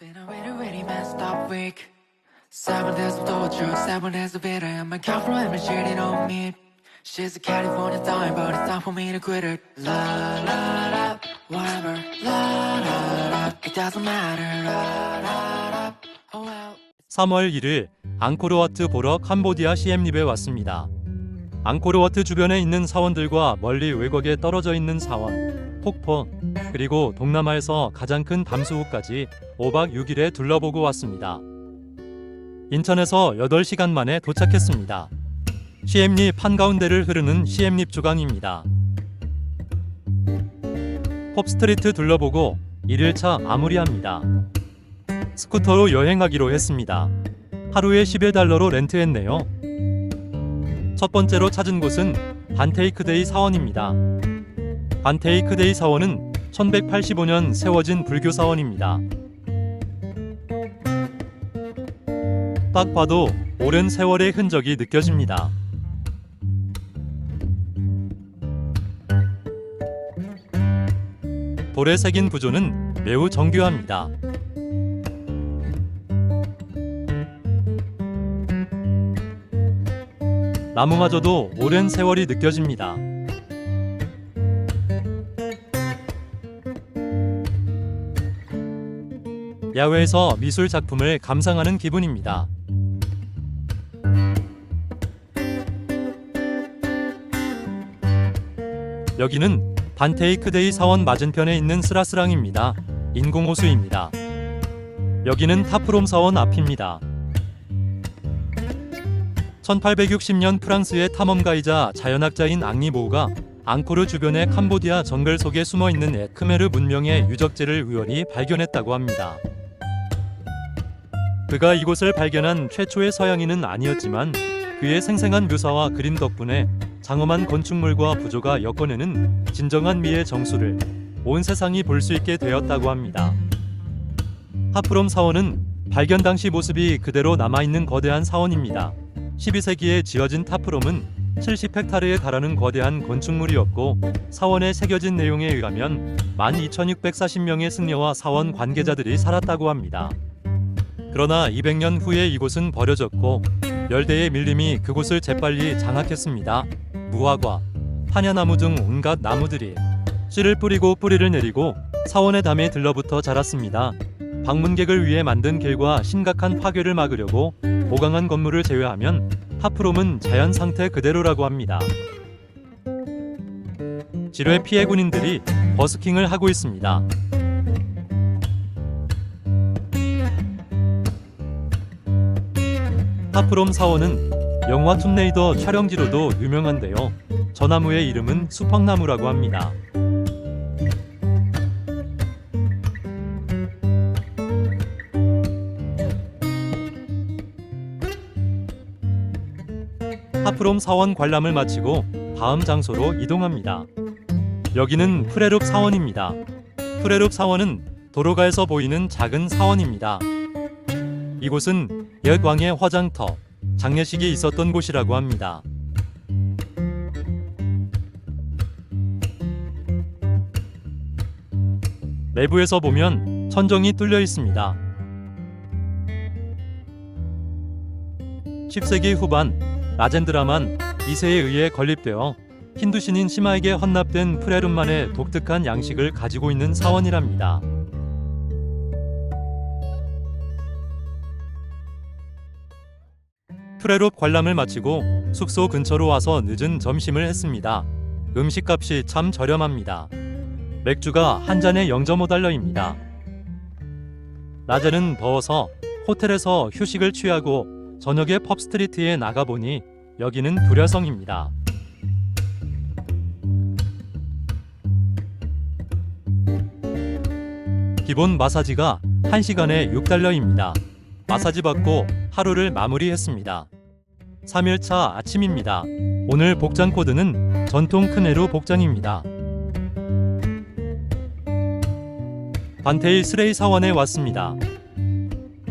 been a really, really messed up week. Seven days of torture, seven days of bitter, and my girlfriend been cheating on me. She's a California dime, but it's time for me to quit it. La la la, whatever. La la la, it doesn't matter. La la la, oh well. 3월 1일 앙코르와트 보러 캄보디아 시엠립에 왔습니다. 앙코르와트 주변에 있는 사원들과 멀리 외곽에 떨어져 있는 사원, 폭포, 그리고 동남아에서 가장 큰 담수호까지 5박 6일에 둘러보고 왔습니다. 인천에서 8시간 만에 도착했습니다. 시엠립 한가운데를 흐르는 시엠립 주강입니다. pop스트리트 둘러보고 1일차 마무리합니다. 스쿠터로 여행하기로 했습니다. 하루에 11달러로 렌트했네요. 첫 번째로 찾은 곳은 반테이크데이 사원입니다. 반테이크데이 사원은 1185년 세워진 불교 사원입니다. 딱 봐도 오랜 세월의 흔적이 느껴집니다. 돌에 새긴 부조는 매우 정교합니다. 나무마저도 오랜 세월이 느껴집니다. 야외에서 미술 작품을 감상하는 기분입니다. 여기는 반테이크데이 사원 맞은편에 있는 스라스랑입니다. 인공호수입니다. 여기는 타프롬 사원 앞입니다. 1860년 프랑스의 탐험가이자 자연학자인 앙리보우가 앙코르 주변의 캄보디아 정글 속에 숨어 있는 에크메르 문명의 유적지를 우연히 발견했다고 합니다. 그가 이곳을 발견한 최초의 서양인은 아니었지만 그의 생생한 묘사와 그림 덕분에 장엄한 건축물과 부조가 엮어내는 진정한 미의 정수를 온 세상이 볼 수 있게 되었다고 합니다. 하프롬 사원은 발견 당시 모습이 그대로 남아있는 거대한 사원입니다. 12세기에 지어진 타프롬은 70헥타르에 달하는 거대한 건축물이었고 사원에 새겨진 내용에 의하면 12,640명의 승려와 사원 관계자들이 살았다고 합니다. 그러나 200년 후에 이곳은 버려졌고 열대의 밀림이 그곳을 재빨리 장악했습니다. 무화과, 파냐나무 등 온갖 나무들이 씨를 뿌리고 뿌리를 내리고 사원의 담에 들러붙어 자랐습니다. 방문객을 위해 만든 길과 심각한 파괴를 막으려고 보강한 건물을 제외하면 하프롬은 자연 상태 그대로라고 합니다. 지뢰 피해 군인들이 버스킹을 하고 있습니다. 하프롬 사원은 영화 툼레이더 촬영지로도 유명한데요. 저 나무의 이름은 수펑나무라고 합니다. 하프롬 사원 관람을 마치고 다음 장소로 이동합니다. 여기는 프레룹 사원입니다. 프레룹 사원은 도로가에서 보이는 작은 사원입니다. 이곳은 옛 왕의 화장터, 장례식이 있었던 곳이라고 합니다. 내부에서 보면 천정이 뚫려 있습니다. 10세기 후반 라젠드라만 2세에 의해 건립되어 힌두 신인 시마에게 헌납된 프레룸만의 독특한 양식을 가지고 있는 사원이랍니다. 프레롭 관람을 마치고 숙소 근처로 와서 늦은 점심을 했습니다. 음식값이 참 저렴합니다. 맥주가 한 잔에 0.5달러입니다. 낮에는 더워서 호텔에서 휴식을 취하고 저녁에 펍스트리트에 나가보니 여기는 불야성입니다. 기본 마사지가 1시간에 6달러입니다. 마사지 받고 하루를 마무리했습니다. 3일차 아침입니다. 오늘 복장 코드는 전통 크네루 복장입니다. 반테이 스레이 사원에 왔습니다.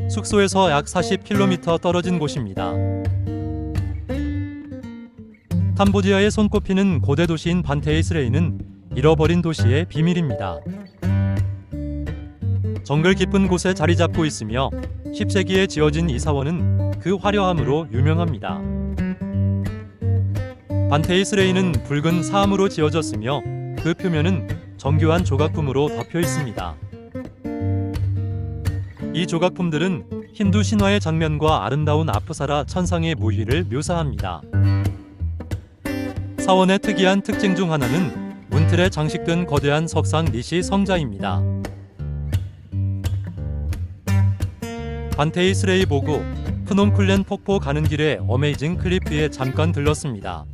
숙소에서 약 40km 떨어진 곳입니다. 캄보디아에 손꼽히는 고대 도시인 반테이 스레이는 잃어버린 도시의 비밀입니다. 정글 깊은 곳에 자리 잡고 있으며 10세기에 지어진 이 사원은 그 화려함으로 유명합니다. 반테이 스레이는 붉은 사암으로 지어졌으며 그 표면은 정교한 조각품으로 덮여 있습니다. 이 조각품들은 힌두 신화의 장면과 아름다운 아프사라 천상의 무희를 묘사합니다. 사원의 특이한 특징 중 하나는 문틀에 장식된 거대한 석상 니시 성자입니다. 반테이 스레이 보고 프놈클렌 폭포 가는 길에 어메이징 클리프에 잠깐 들렀습니다.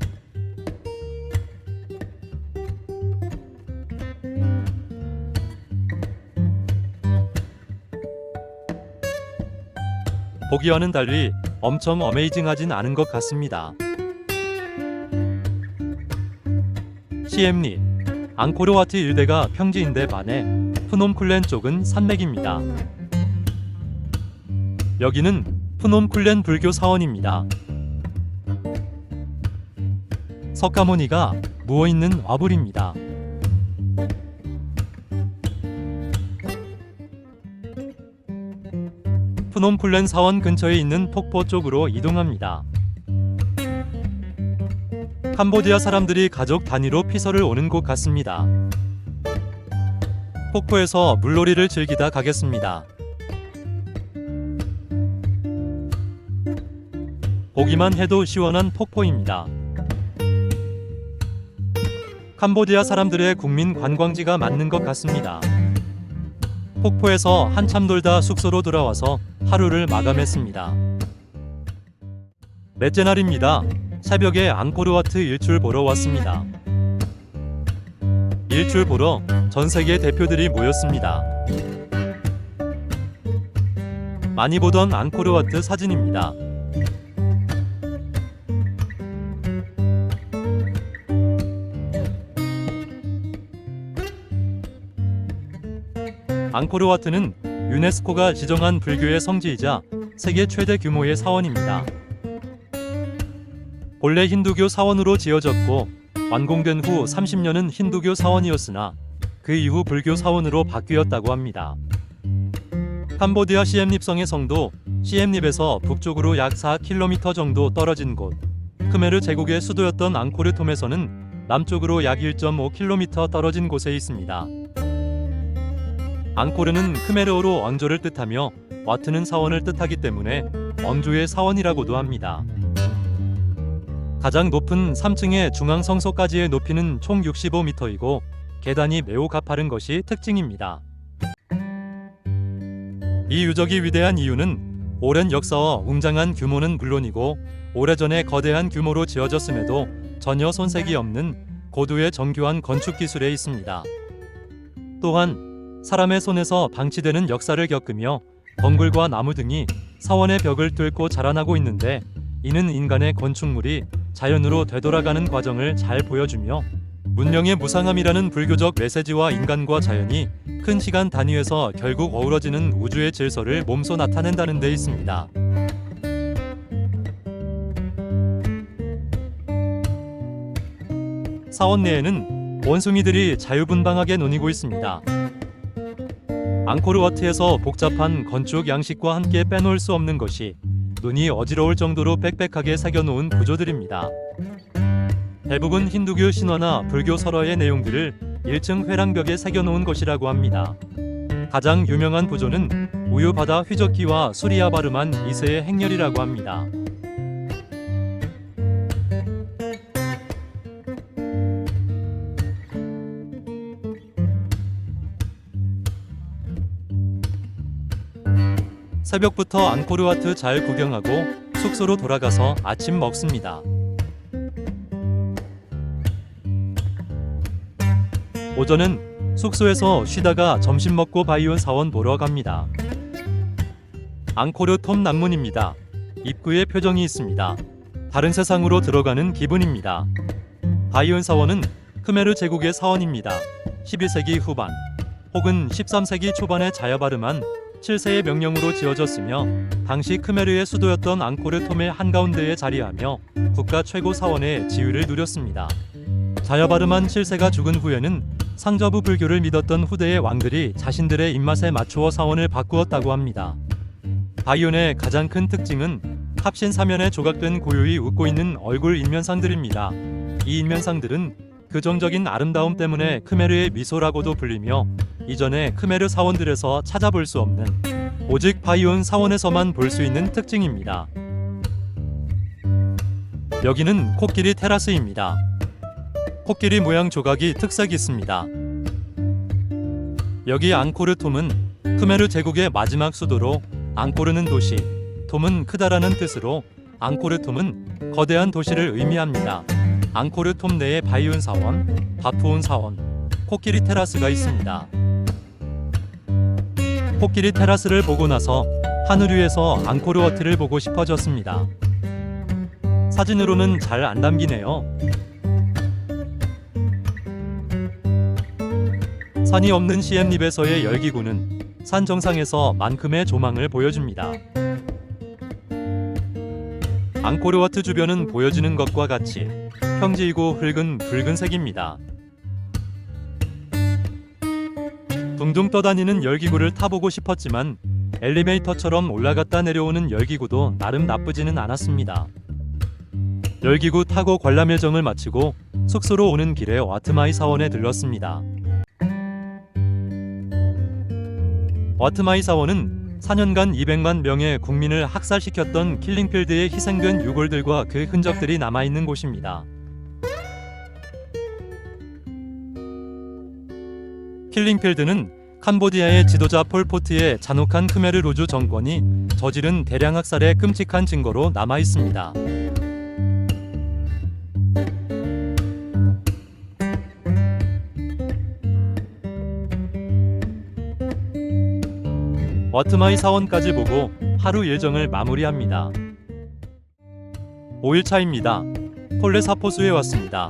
보기와는 달리 엄청 어메이징하진 않은 것 같습니다. 시엠리 앙코르와트 일대가 평지인데 반해 푸놈쿨렌 쪽은 산맥입니다. 여기는 푸놈쿨렌 불교 사원입니다. 석가모니가 누워 있는 와불입니다. 푸놈쿨렌 사원 근처에 있는 폭포 쪽으로 이동합니다. 캄보디아 사람들이 가족 단위로 피서를 오는 곳 같습니다. 폭포에서 물놀이를 즐기다 가겠습니다. 보기만 해도 시원한 폭포입니다. 캄보디아 사람들의 국민 관광지가 맞는 것 같습니다. 폭포에서 한참 돌다 숙소로 돌아와서 하루를 마감했습니다. 넷째 날입니다. 새벽에 앙코르와트 일출 보러 왔습니다. 일출 보러 전 세계 대표들이 모였습니다. 많이 보던 앙코르와트 사진입니다. 앙코르와트는 유네스코가 지정한 불교의 성지이자 세계 최대 규모의 사원입니다. 본래 힌두교 사원으로 지어졌고 완공된 후 30년은 힌두교 사원이었으나 그 이후 불교 사원으로 바뀌었다고 합니다. 캄보디아 시엠립성의 성도 시엠립에서 북쪽으로 약 4km 정도 떨어진 곳 크메르 제국의 수도였던 앙코르톰에서는 남쪽으로 약 1.5km 떨어진 곳에 있습니다. 앙코르는 크메르어로 왕조를 뜻하며 와트는 사원을 뜻하기 때문에 왕조의 사원이라고도 합니다. 가장 높은 3층의 중앙 성소까지의 높이는 총 65m이고 계단이 매우 가파른 것이 특징입니다. 이 유적이 위대한 이유는 오랜 역사와 웅장한 규모는 물론이고 오래전에 거대한 규모로 지어졌음에도 전혀 손색이 없는 고도의 정교한 건축 기술에 있습니다. 또한 사람의 손에서 방치되는 역사를 겪으며 덩굴과 나무 등이 사원의 벽을 뚫고 자라나고 있는데 이는 인간의 건축물이 자연으로 되돌아가는 과정을 잘 보여주며 문명의 무상함이라는 불교적 메시지와 인간과 자연이 큰 시간 단위에서 결국 어우러지는 우주의 질서를 몸소 나타낸다는 데 있습니다. 사원 내에는 원숭이들이 자유분방하게 논이고 있습니다. 앙코르와트에서 복잡한 건축 양식과 함께 빼놓을 수 없는 것이 눈이 어지러울 정도로 빽빽하게 새겨놓은 구조들입니다. 대부분 힌두교 신화나 불교 설화의 내용들을 1층 회랑벽에 새겨놓은 것이라고 합니다. 가장 유명한 구조는 우유바다 휘젓기와 수리아바르만 2세의 행렬이라고 합니다. 새벽부터 앙코르와트 잘 구경하고 숙소로 돌아가서 아침 먹습니다. 오전은 숙소에서 쉬다가 점심 먹고 바이온 사원 보러 갑니다. 앙코르 톰 남문입니다. 입구에 표정이 있습니다. 다른 세상으로 들어가는 기분입니다. 바이온 사원은 크메르 제국의 사원입니다. 11세기 후반 혹은 13세기 초반에 자야바르만 7세의 명령으로 지어졌으며 당시 크메르의 수도였던 앙코르 톰의 한가운데에 자리하며 국가 최고 사원의 지위를 누렸습니다. 자야바르만 7세가 죽은 후에는 상저부 불교를 믿었던 후대의 왕들이 자신들의 입맛에 맞추어 사원을 바꾸었다고 합니다. 바이온의 가장 큰 특징은 합신 사면에 조각된 고요히 웃고 있는 얼굴 인면상들입니다. 이 인면상들은 교정적인 아름다움 때문에 크메르의 미소라고도 불리며 이전에 크메르 사원들에서 찾아볼 수 없는 오직 바이온 사원에서만 볼 수 있는 특징입니다. 여기는 코끼리 테라스입니다. 코끼리 모양 조각이 특색 있습니다. 여기 앙코르 톰은 크메르 제국의 마지막 수도로 앙코르는 도시, 톰은 크다라는 뜻으로 앙코르 톰은 거대한 도시를 의미합니다. 앙코르 톰 내에 바이온 사원, 바푸온 사원, 코끼리 테라스가 있습니다. 코끼리 테라스를 보고 나서 하늘 위에서 앙코르워트를 보고 싶어졌습니다. 사진으로는 잘 안 담기네요. 산이 없는 시엠립에서의 열기구는 산 정상에서 만큼의 조망을 보여줍니다. 앙코르와트 주변은 보여지는 것과 같이 평지이고 흙은 붉은색입니다. 둥둥 떠다니는 열기구를 타보고 싶었지만 엘리베이터처럼 올라갔다 내려오는 열기구도 나름 나쁘지는 않았습니다. 열기구 타고 관람 일정을 마치고 숙소로 오는 길에 와트마이 사원에 들렀습니다. 와트마이 사원은 4년간 200만 명의 국민을 학살시켰던 킬링필드에 희생된 유골들과 그 흔적들이 남아있는 곳입니다. 킬링필드는 캄보디아의 지도자 폴포트의 잔혹한 크메르 루주 정권이 저지른 대량 학살의 끔찍한 증거로 남아 있습니다. 와트마이 사원까지 보고 하루 일정을 마무리합니다. 5일차입니다. 폴레 사포수에 왔습니다.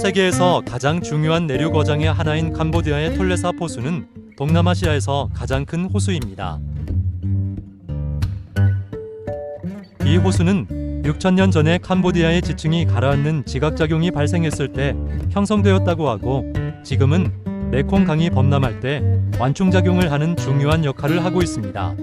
세계에서 가장 중요한 내륙 어장의 하나인 캄보디아의 톨레사 포수는 동남아시아에서 가장 큰 호수입니다. 이 호수는 6천년 전에 캄보디아의 지층이 가라앉는 지각작용이 발생했을 때 형성되었다고 하고 지금은 메콩 강이 범람할 때 완충작용을 하는 중요한 역할을 하고 있습니다.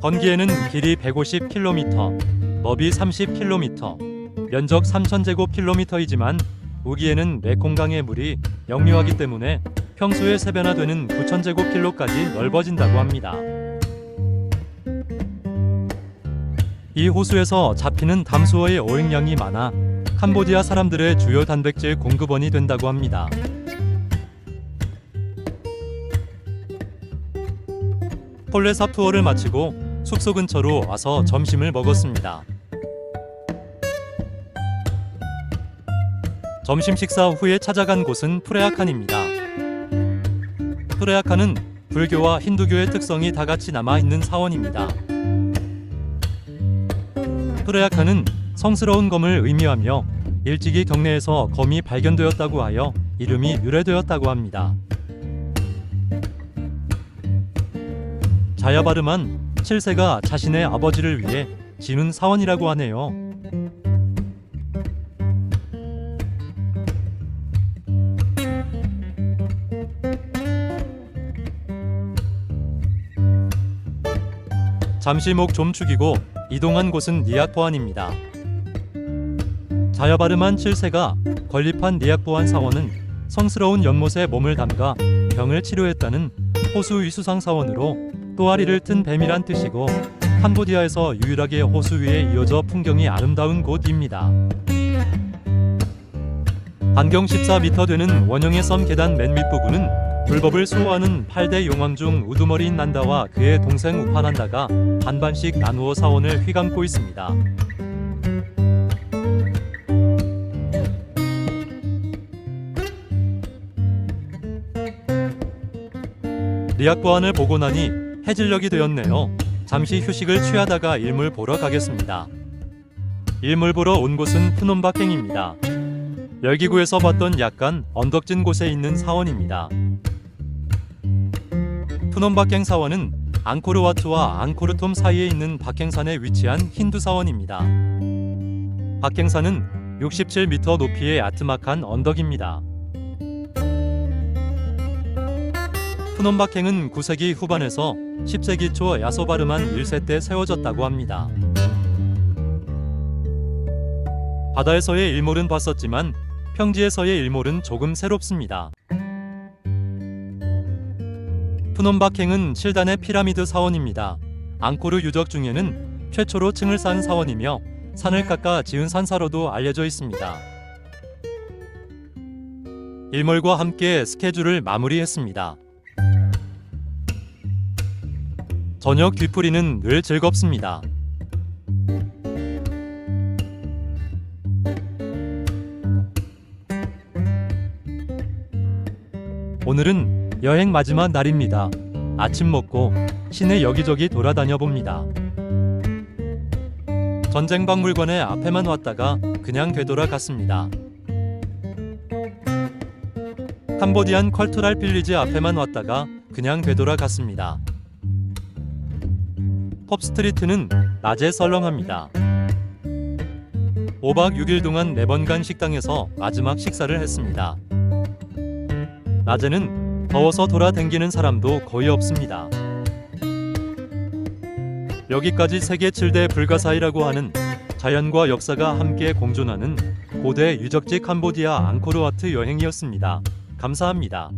건기에는 길이 150km, 너비 30km, 면적 3,000제곱킬로미터이지만 우기에는 메콩강의 물이 역류하기 때문에 평소에 세변화되는 9,000제곱킬로까지 넓어진다고 합니다. 이 호수에서 잡히는 담수어의 어획량이 많아 캄보디아 사람들의 주요 단백질 공급원이 된다고 합니다. 폴레사 투어를 마치고 숙소 근처로 와서 점심을 먹었습니다. 점심 식사 후에 찾아간 곳은 프레아칸입니다. 프레아칸은 불교와 힌두교의 특성이 다 같이 남아 있는 사원입니다. 프레아칸은 성스러운 검을 의미하며 일찍이 경내에서 검이 발견되었다고 하여 이름이 유래되었다고 합니다. 자야바르만 7세가 자신의 아버지를 위해 지은 사원이라고 하네요. 잠시 목 좀 축이고 이동한 곳은 니악보안입니다. 자야바르만 7세가 건립한 니악보안 사원은 성스러운 연못에 몸을 담가 병을 치료했다는 호수 위수상 사원으로 또아리를 튼 뱀이란 뜻이고 캄보디아에서 유일하게 호수 위에 이어져 풍경이 아름다운 곳입니다. 반경 14m 되는 원형의 섬 계단 맨 윗부분은 불법을 수호하는 8대 용왕 중 우두머리인 난다와 그의 동생 우파난다가 반반씩 나누어 사원을 휘감고 있습니다. 리악 보안을 보고 나니 해질녘이 되었네요. 잠시 휴식을 취하다가 일물 보러 가겠습니다. 일물 보러 온 곳은 푸놈바갱입니다. 열기구에서 봤던 약간 언덕진 곳에 있는 사원입니다. 푸놈바갱 사원은 앙코르와트와 앙코르톰 사이에 있는 박행산에 위치한 힌두 사원입니다. 박행산은 67m 높이의 아트막한 언덕입니다. 푸놈바행은 9세기 후반에서 10세기 초 야소바르만 1세 때 세워졌다고 합니다. 바다에서의 일몰은 봤었지만 평지에서의 일몰은 조금 새롭습니다. 푸놈바행은 7단의 피라미드 사원입니다. 앙코르 유적 중에는 최초로 층을 쌓은 사원이며 산을 깎아 지은 산사로도 알려져 있습니다. 일몰과 함께 스케줄을 마무리했습니다. 저녁 뒤풀이는 늘 즐겁습니다. 오늘은 여행 마지막 날입니다. 아침 먹고 시내 여기저기 돌아다녀 봅니다. 전쟁 박물관의 앞에만 왔다가 그냥 되돌아갔습니다. 캄보디안 컬투랄 빌리지 앞에만 왔다가 그냥 되돌아갔습니다. 펍스트리트는 낮에 썰렁합니다. 5박 6일 동안 4번간 식당에서 마지막 식사를 했습니다. 낮에는 더워서 돌아댕기는 사람도 거의 없습니다. 여기까지 세계 7대 불가사의라고 하는 자연과 역사가 함께 공존하는 고대 유적지 캄보디아 앙코르와트 여행이었습니다. 감사합니다.